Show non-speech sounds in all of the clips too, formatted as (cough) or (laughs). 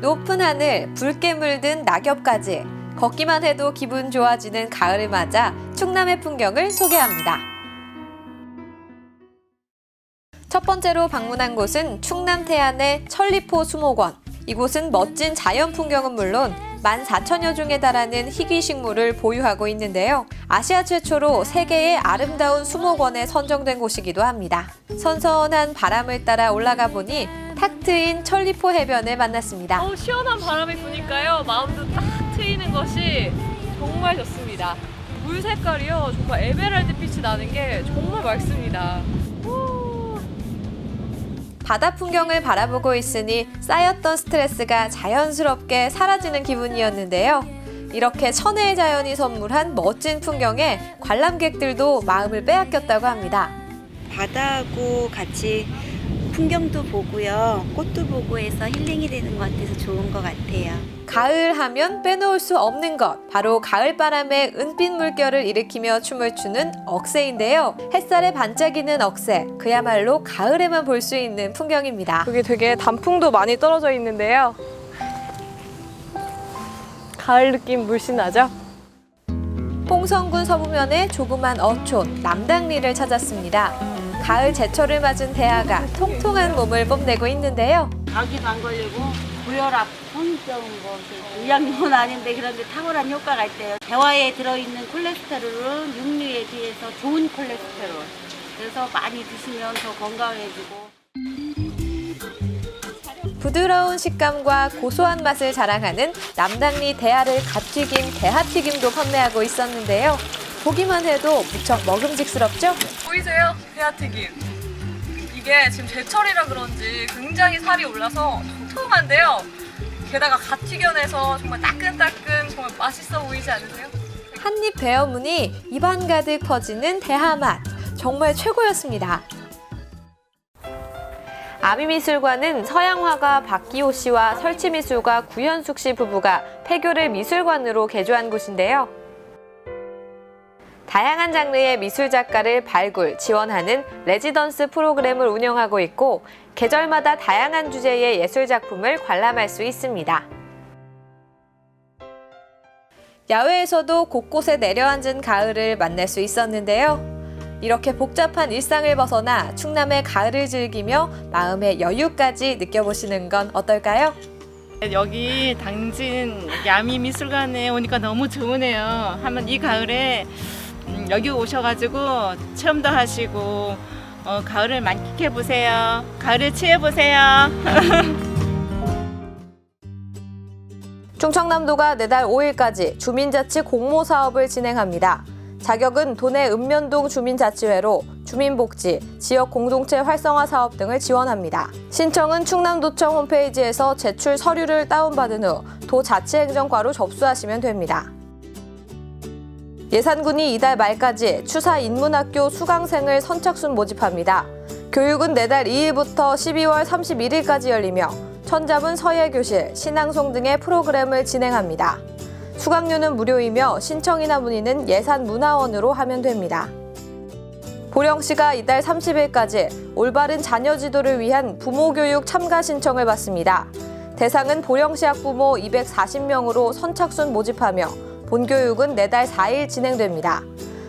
높은 하늘, 붉게 물든 낙엽까지 걷기만 해도 기분 좋아지는 가을을 맞아 충남의 풍경을 소개합니다. 첫 번째로 방문한 곳은 충남 태안의 천리포 수목원. 이곳은 멋진 자연 풍경은 물론 14,000여 종에 달하는 희귀 식물을 보유하고 있는데요. 아시아 최초로 세계의 아름다운 수목원에 선정된 곳이기도 합니다. 선선한 바람을 따라 올라가 보니 탁 트인 천리포 해변을 만났습니다. 어우, 시원한 바람이 부니까요. 마음도 딱 트이는 것이 정말 좋습니다. 물 색깔이요. 정말 에메랄드 빛이 나는 게 정말 맑습니다. 바다 풍경을 바라보고 있으니 쌓였던 스트레스가 자연스럽게 사라지는 기분이었는데요. 이렇게 천혜의 자연이 선물한 멋진 풍경에 관람객들도 마음을 빼앗겼다고 합니다. 바다하고 같이 풍경도 보고요. 꽃도 보고 해서 힐링이 되는 것 같아서 좋은 것 같아요. 가을 하면 빼놓을 수 없는 것 바로 가을 바람에 은빛 물결을 일으키며 춤을 추는 억새인데요. 햇살에 반짝이는 억새 그야말로 가을에만 볼 수 있는 풍경입니다. 여기 되게 단풍도 많이 떨어져 있는데요. 가을 느낌 물씬 나죠? 홍성군 서부면의 조그만 어촌 남당리를 찾았습니다. 가을 제철을 맞은 대하가 통통한 몸을 뽐내고 있는데요. 감기도 안 걸리고 고혈압, 성인병 뭐 이양용은 아닌데 그런데 탁월한 효과가 있대요. 대화에 들어있는 콜레스테롤은 육류에 비해서 좋은 콜레스테롤. 그래서 많이 드시면 더 건강해지고. 부드러운 식감과 고소한 맛을 자랑하는 남당리 대하를 갓 튀긴 대하튀김도 판매하고 있었는데요. 보기만 해도 무척 먹음직스럽죠? 보이세요? 대하튀김. 이게 지금 제철이라 그런지 굉장히 살이 올라서 통통한데요. 게다가 갓 튀겨내서 정말 따끈따끈 정말 맛있어 보이지 않으세요? 한입 베어무니 입안 가득 퍼지는 대하 맛. 정말 최고였습니다. 아미미술관은 서양 화가 박기호 씨와 설치미술가 구현숙 씨 부부가 폐교를 미술관으로 개조한 곳인데요. 다양한 장르의 미술 작가를 발굴, 지원하는 레지던스 프로그램을 운영하고 있고 계절마다 다양한 주제의 예술 작품을 관람할 수 있습니다. 야외에서도 곳곳에 내려앉은 가을을 만날 수 있었는데요. 이렇게 복잡한 일상을 벗어나 충남의 가을을 즐기며 마음의 여유까지 느껴보시는 건 어떨까요? 여기 당진 야미 미술관에 오니까 너무 좋으네요. 한번 이 가을에 음, 여기 오셔가지고 체험도 하시고 어, 가을을 만끽해 보세요. 가을에 취해 보세요. (laughs) 충청남도가 내달 5일까지 주민자치 공모 사업을 진행합니다. 자격은 도내 읍면동 주민자치회로 주민복지, 지역 공동체 활성화 사업 등을 지원합니다. 신청은 충남도청 홈페이지에서 제출 서류를 다운받은 후 도 자치행정과로 접수하시면 됩니다. 예산군이 이달 말까지 추사 인문학교 수강생을 선착순 모집합니다. 교육은 내달 2일부터 12월 31일까지 열리며 천자문 서예교실, 신앙송 등의 프로그램을 진행합니다. 수강료는 무료이며 신청이나 문의는 예산문화원으로 하면 됩니다. 보령시가 이달 30일까지 올바른 자녀 지도를 위한 부모 교육 참가 신청을 받습니다. 대상은 보령시 학부모 240명으로 선착순 모집하며 본교육은 내달 4일 진행됩니다.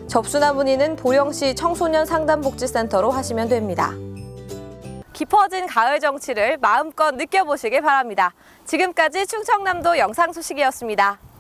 접수나 문의는 보령시 청소년 상담복지센터로 하시면 됩니다. 깊어진 가을 정치를 마음껏 느껴보시길 바랍니다. 지금까지 충청남도 영상 소식이었습니다.